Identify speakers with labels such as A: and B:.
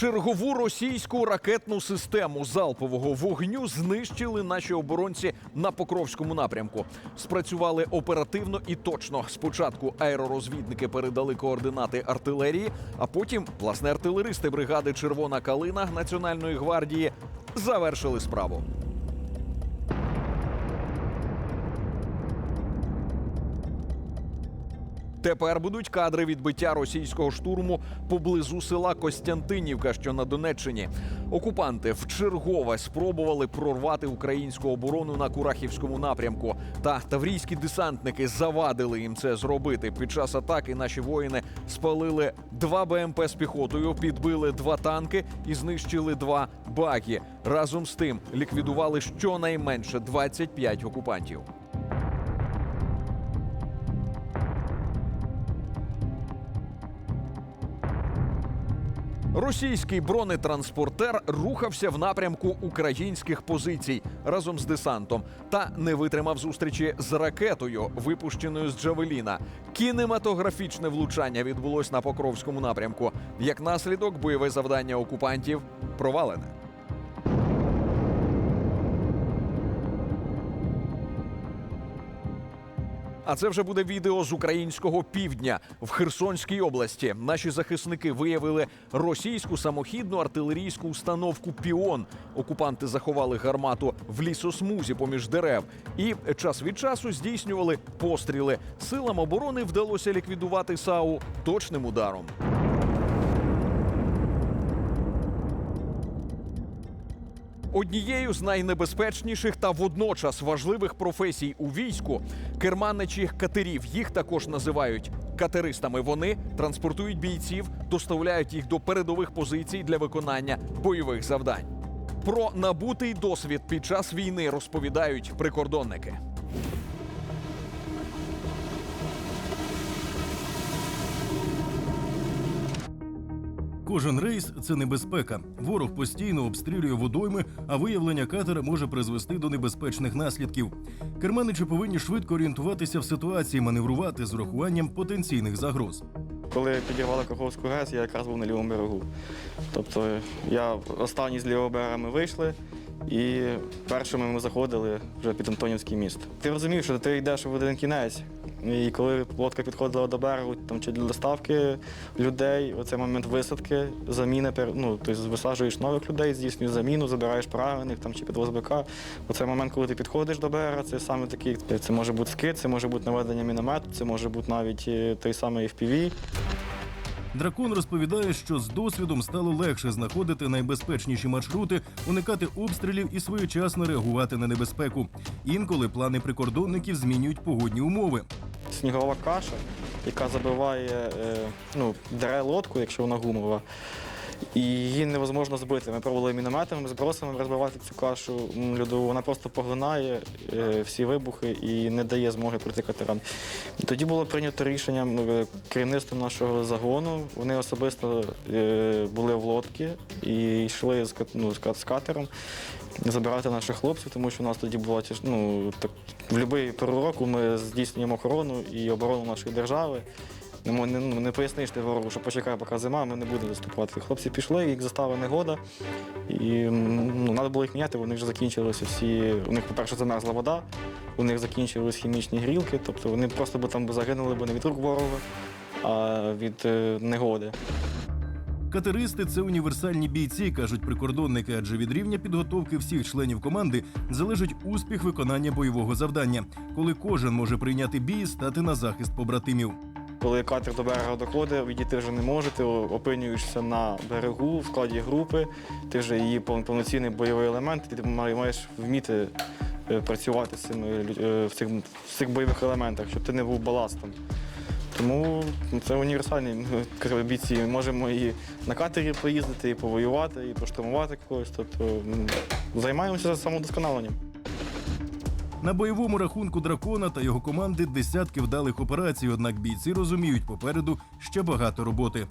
A: Чергову російську ракетну систему залпового вогню знищили наші оборонці на Покровському напрямку. Спрацювали оперативно і точно. Спочатку аеророзвідники передали координати артилерії, а потім власне артилеристи бригади Червона калина Національної гвардії завершили справу. Тепер будуть кадри відбиття російського штурму поблизу села Костянтинівка, що на Донеччині. Окупанти вчергове спробували прорвати українську оборону на Курахівському напрямку. Та таврійські десантники завадили їм це зробити. Під час атаки наші воїни спалили два БМП з піхотою, підбили два танки і знищили два багі. Разом з тим ліквідували щонайменше 25 окупантів. Російський бронетранспортер рухався в напрямку українських позицій разом з десантом та не витримав зустрічі з ракетою, випущеною з Джавеліна. Кінематографічне влучання відбулось на Покровському напрямку. Як наслідок, бойове завдання окупантів провалене. А це вже буде відео з українського півдня в Херсонській області. Наші захисники виявили російську самохідну артилерійську установку Піон. Окупанти заховали гармату в лісосмузі поміж дерев і час від часу здійснювали постріли. Силам оборони вдалося ліквідувати САУ точним ударом. Однією з найнебезпечніших та водночас важливих професій у війську керманичі катерів. Їх також називають катеристами. Вони транспортують бійців, доставляють їх до передових позицій для виконання бойових завдань. Про набутий досвід під час війни розповідають прикордонники.
B: Кожен рейс це небезпека. Ворог постійно обстрілює водойми, а виявлення катера може призвести до небезпечних наслідків. Керманичі повинні швидко орієнтуватися в ситуації, маневрувати з урахуванням потенційних загроз.
C: Коли підірвали Каховську ГЕС, я якраз був на лівому берегу. Тобто я останні з лівого берега ми вийшли, і першими ми заходили вже під Антонівський міст. Ти розумів, що ти йдеш в один кінець. І коли лодка підходила до берегу, там чи для доставки людей, оцей момент висадки, заміни, ну, тобто висаджуєш нових людей, здійснюєш заміну, забираєш поранених там, чи підвоз БК. Оцей момент, коли ти підходиш до берега, це саме такий, це може бути скид, це може бути наведення міномету, це може бути навіть е, той самий FPV.
B: Дракон розповідає, що з досвідом стало легше знаходити найбезпечніші маршрути, уникати обстрілів і своєчасно реагувати на небезпеку. Інколи плани прикордонників змінюють погодні умови.
C: Снігова каша, яка забиває е, ну, дере лодку, якщо вона гумова. І її невозможно збити. Ми пробували мінометами, збросами розбивати цю кашу м, льодову. Вона просто поглинає е, всі вибухи і не дає змоги пройти катерам. Тоді було прийнято рішення е, керівництвом нашого загону. Вони особисто е, були в лодці і йшли з, ну, з катером забирати наших хлопців, тому що у нас тоді була ну, так, в будь-який пору року ми здійснюємо охорону і оборону нашої держави. Не, не, ну, не поясниш ти ворогу, що почекай, поки зима, ми не будемо виступати. Хлопці пішли, їх застала негода, і ну, треба було їх міняти, вони вже закінчилися всі. У них, по-перше, замерзла вода, у них закінчились хімічні грілки, тобто вони просто би там загинули б не від рук ворога, а від е, негоди.
B: Катеристи це універсальні бійці, кажуть прикордонники, адже від рівня підготовки всіх членів команди залежить успіх виконання бойового завдання, коли кожен може прийняти бій і стати на захист побратимів.
C: Коли катер до берега доходить, відійти вже не може, ти опинюєшся на берегу в складі групи, ти вже її повноцінний бойовий елемент, і ти маєш вміти е, працювати з цими е, в цих, в цих бойових елементах, щоб ти не був баластом. Тому ну, це універсальні м, бійці. Можемо і на катері поїздити, і повоювати, і поштурмувати когось. Тобто займаємося самодосконаленням.
B: На бойовому рахунку дракона та його команди десятки вдалих операцій. Однак бійці розуміють попереду ще багато роботи.